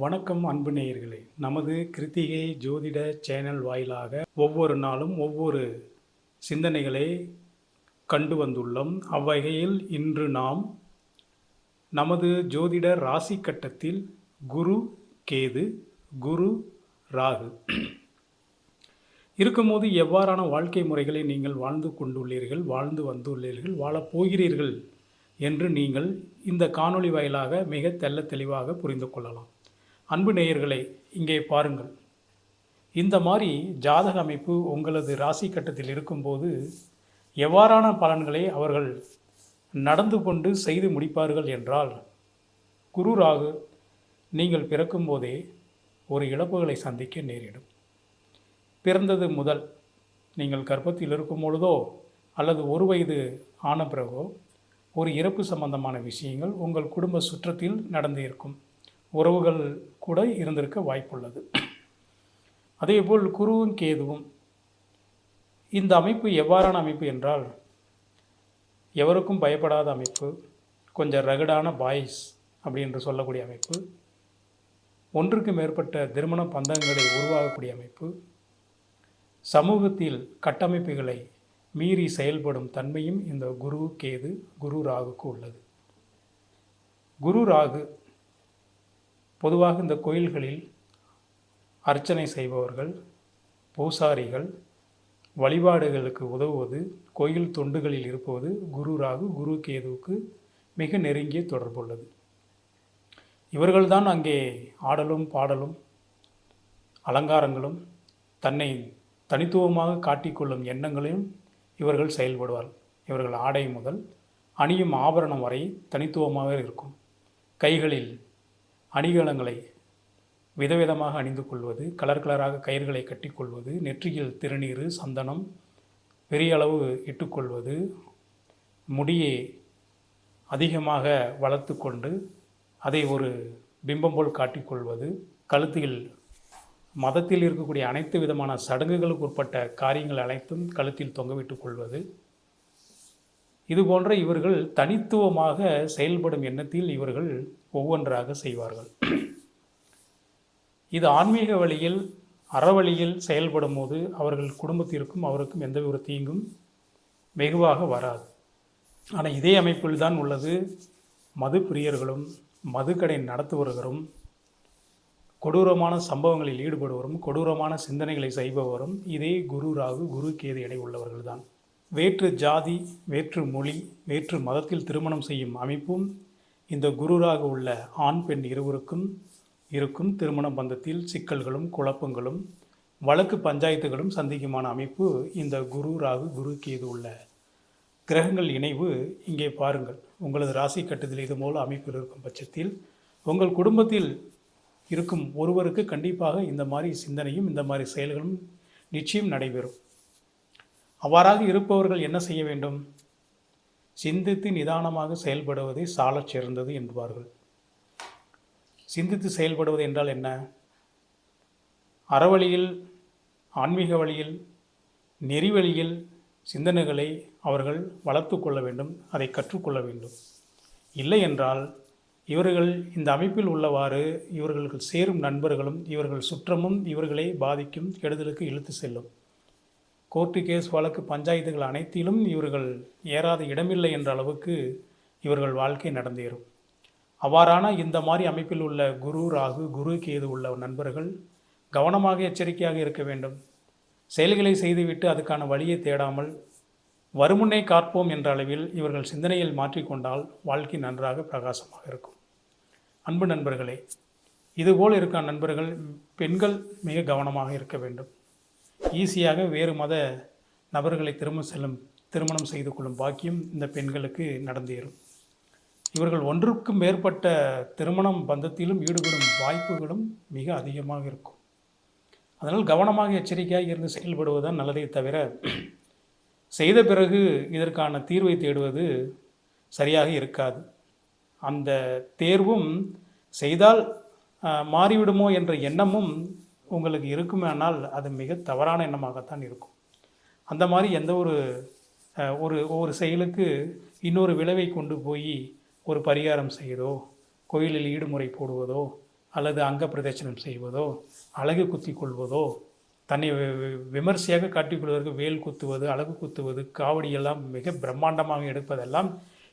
வணக்கம் அன்பு நேயர்களே. நமது கிருத்திகை ஜோதிட சேனல் வாயிலாக ஒவ்வொரு நாளும் ஒவ்வொரு சிந்தனைகளை கண்டு வந்துள்ளோம். அவ்வகையில் இன்று நாம் நமது ஜோதிட ராசி கட்டத்தில் குரு கேது குரு ராகு இருக்கும்போது எவ்வாறான வாழ்க்கை முறைகளை நீங்கள் வாழ்ந்து கொண்டுள்ளீர்கள் வாழ்ந்து வந்துள்ளீர்கள் வாழப்போகிறீர்கள் என்று நீங்கள் இந்த காணொளி வாயிலாக மிக தெல்ல தெளிவாக புரிந்து கொள்ளலாம். அன்பு நேயர்களே இங்கே பாருங்கள். இந்த மாதிரி ஜாதக அமைப்பு உங்களது ராசி கட்டத்தில் இருக்கும்போது எவ்வாறான பலன்களை அவர்கள் நடந்து கொண்டு செய்து முடிப்பார்கள் என்றால் குரு ராகு நீங்கள் பிறக்கும்போதே ஒரு இழப்புகளை சந்திக்க நேரிடும். பிறந்தது முதல் நீங்கள் கர்ப்பத்தில் இருக்கும் பொழுதோ அல்லது ஒரு வயது ஆன பிறகோ ஒரு இறப்பு சம்பந்தமான விஷயங்கள் உங்கள் குடும்ப சுற்றத்தில் நடந்து இருக்கும். உறவுகள் கூட இருந்திருக்க வாய்ப்புள்ளது. அதேபோல் குருவும் கேதுவும் இந்த அமைப்பு எவ்வாறான அமைப்பு என்றால் எவருக்கும் பயப்படாத அமைப்பு கொஞ்சம் ரகடான பாய்ஸ் அப்படி என்று சொல்லக்கூடிய அமைப்பு ஒன்றுக்கு மேற்பட்ட திருமண பந்தங்களை உருவாகக்கூடிய அமைப்பு சமூகத்தில் கட்டமைப்புகளை மீறி செயல்படும் தன்மையும் இந்த குரு கேது குரு ராகுக்கு உள்ளது. குரு ராகு பொதுவாக இந்த கோயில்களில் அர்ச்சனை செய்பவர்கள் பூசாரிகள் வழிபாடுகளுக்கு உதவுவது கோயில் தொண்டுகளில் இருப்பது குரு ராகு குரு கேதுவுக்கு மிக நெருங்கிய தொடர்புள்ளது. இவர்கள்தான் அங்கே ஆடலும் பாடலும் அலங்காரங்களும் தன்னை தனித்துவமாக காட்டிக்கொள்ளும் எண்ணங்களையும் இவர்கள் செயல்படுவார் இவர்கள் ஆடை முதல் அணியும் ஆபரணம் வரை தனித்துவமாக இருக்கும். கைகளில் அணிகலங்களை விதவிதமாக அணிந்து கொள்வது கலர் கலராக கயிறுகளை கட்டிக்கொள்வது நெற்றியில் திருநீர் சந்தனம் பெரிய அளவு இட்டுக்கொள்வது முடியை அதிகமாக வளர்த்து கொண்டு அதை ஒரு பிம்பம் போல் காட்டிக்கொள்வது கழுத்தில் மதத்தில் இருக்கக்கூடிய அனைத்து விதமான சடங்குகளுக்கு உட்பட்ட காரியங்கள் அனைத்தும் கழுத்தில் தொங்கவிட்டுக் கொள்வது இது போன்ற இவர்கள் தனித்துவமாக செயல்படும் எண்ணத்தில் இவர்கள் ஒவ்வொன்றாக செய்வார்கள். இது ஆன்மீக வழியில் அறவழியில் செயல்படும் போது அவர்கள் குடும்பத்திற்கும் அவருக்கும் எந்த ஒரு தீங்கும் வெகுவாக வராது. ஆனால் இதே அமைப்பில் தான் உள்ளது. மது பிரியர்களும் மதுக்கடை நடத்துபவர்களும் கொடூரமான சம்பவங்களில் ஈடுபடுவரும் கொடூரமான சிந்தனைகளை செய்பவரும் இதே குரு ராகு குரு கேது எடை உள்ளவர்கள்தான் வேற்று ஜாதி வேற்று மொழி வேற்று மதத்தில் திருமணம் செய்யும் அமைப்பும் இந்த குருராக உள்ள ஆண் பெண் இருவருக்கும் இருக்கும் திருமண பந்தத்தில் சிக்கல்களும் குழப்பங்களும் வழக்கு பஞ்சாயத்துகளும் சந்திக்குமான அமைப்பு இந்த குரு ராகு குரு கேது உள்ள. கிரகங்கள் இணைவு இங்கே பாருங்கள். உங்களது ராசி கட்டத்தில் இது போல் அமைப்பில் இருக்கும் பட்சத்தில் உங்கள் குடும்பத்தில் இருக்கும் ஒருவருக்கு கண்டிப்பாக இந்த மாதிரி சிந்தனையும் இந்த மாதிரி செயல்களும் நிச்சயம் நடைபெறும். அவ்வாறாக இருப்பவர்கள் என்ன செய்ய வேண்டும்? சிந்தித்து நிதானமாக செயல்படுவதை சாலச் சிறந்தது என்பார்கள். சிந்தித்து செயல்படுவது என்றால் என்ன? அறவழியில் ஆன்மீக வழியில் நெறி வழியில் சிந்தனைகளை அவர்கள் வளர்த்து கொள்ள வேண்டும் அதை கற்றுக்கொள்ள வேண்டும். இல்லை என்றால் இவர்கள் இந்த அமைப்பில் உள்ளவாறு இவர்களுக்கு சேரும் நண்பர்களும் இவர்கள் சுற்றமும் இவர்களை பாதிக்கும் கெடுதலுக்கு இழுத்து செல்லும். கோர்ட்டு கேஸ் வழக்கு பஞ்சாயத்துகள் அனைத்திலும் இவர்கள் ஏறாத இடமில்லை என்ற அளவுக்கு இவர்கள் வாழ்க்கை நடந்தேறும். அவ்வாறான இந்த மாதிரி அமைப்பில் உள்ள குரு ராகு குரு கேது உள்ள நண்பர்கள் கவனமாக எச்சரிக்கையாக இருக்க வேண்டும். செயல்களை செய்துவிட்டு அதுக்கான வழியை தேடாமல் வருமுன்னே காப்போம் என்ற அளவில் இவர்கள் சிந்தனையில் மாற்றிக்கொண்டால் வாழ்க்கை நன்றாக பிரகாசமாக இருக்கும். அன்பு நண்பர்களே இதுபோல் இருக்க நண்பர்கள் பெண்கள் மிக கவனமாக இருக்க வேண்டும். ஈஸியாக வேறு மத நபர்களை திரும்ப செல்லும் திருமணம் செய்து கொள்ளும் பாக்கியம் இந்த பெண்களுக்கு நடந்தேறும். இவர்கள் ஒன்றுக்கும் மேற்பட்ட திருமணம் பந்தத்திலும் ஈடுபடும் வாய்ப்புகளும் மிக அதிகமாக இருக்கும். அதனால் கவனமாக எச்சரிக்கையாக இருந்து செயல்படுவதுதான் நல்லதே தவிர செய்த பிறகு இதற்கான தீர்வை தேடுவது சரியாக இருக்காது. அந்த தேர்வும் செய்தால் மாறிவிடுமோ என்ற எண்ணமும் உங்களுக்கு இருக்குமேனால் அது மிக தவறான எண்ணமாகத்தான் இருக்கும். அந்த மாதிரி எந்த ஒரு ஒரு ஒரு செயலுக்கு இன்னொரு விளைவை கொண்டு போய் ஒரு பரிகாரம் செய்வதோ கோயிலில் ஈடுமுறை போடுவதோ அல்லது அங்க பிரதட்சணம் செய்வதோ அழகு குத்தி கொள்வதோ தன்னை வி- விமர்சையாக காட்டிக்கொள்வதற்கு வேல் குத்துவது அழகு குத்துவது காவடியெல்லாம் மிக பிரம்மாண்டமாக எடுப்பதெல்லாம்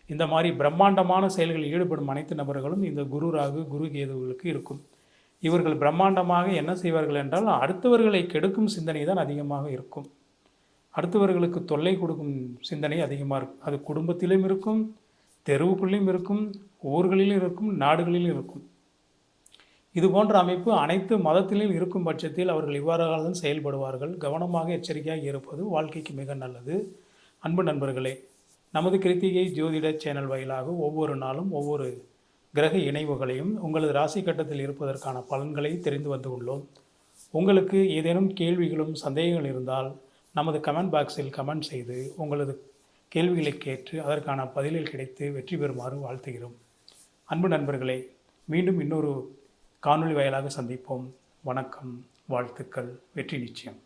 இந்த மாதிரி பிரம்மாண்டமான செயல்களில் ஈடுபடும் அனைத்து நபர்களும் இந்த குரு ராகு குரு கேதுவுகளுக்கு இருக்கும். இவர்கள் பிரம்மாண்டமாக என்ன செய்வார்கள் என்றால் அடுத்தவர்களை கெடுக்கும் சிந்தனை தான் அதிகமாக இருக்கும். அடுத்தவர்களுக்கு தொல்லை கொடுக்கும் சிந்தனை அதிகமாக இருக்கும். அது குடும்பத்திலும் இருக்கும் தெருவுக்குள்ளேயும் இருக்கும் ஊர்களிலும் இருக்கும் நாடுகளிலும் இருக்கும். இது போன்ற அமைப்பு அனைத்து மதத்திலும் இருக்கும் பட்சத்தில் அவர்கள் இவ்வாறாக தான் செயல்படுவார்கள். கவனமாக எச்சரிக்கையாக இருப்பது வாழ்க்கைக்கு மிக நல்லது. அன்பு நண்பர்களே நமது கிருத்திகை ஜோதிட சேனல் வாயிலாக ஒவ்வொரு நாளும் ஒவ்வொரு கிரக இணைவுகளையும் உங்களது ராசி கட்டத்தில் இருப்பதற்கான பலன்களை தெரிந்து வந்து உள்ளோம். உங்களுக்கு ஏதேனும் கேள்விகளும் சந்தேகங்கள் இருந்தால் நமது கமெண்ட் பாக்ஸில் கமெண்ட் செய்து உங்களது கேள்விகளை கேட்டு அதற்கான பதிலில் கிடைத்து வெற்றி பெறுமாறு வாழ்த்துகிறோம். அன்பு நண்பர்களே மீண்டும் இன்னொரு காணொளி வாயிலாக சந்திப்போம். வணக்கம் வாழ்த்துக்கள் வெற்றி நிச்சயம்.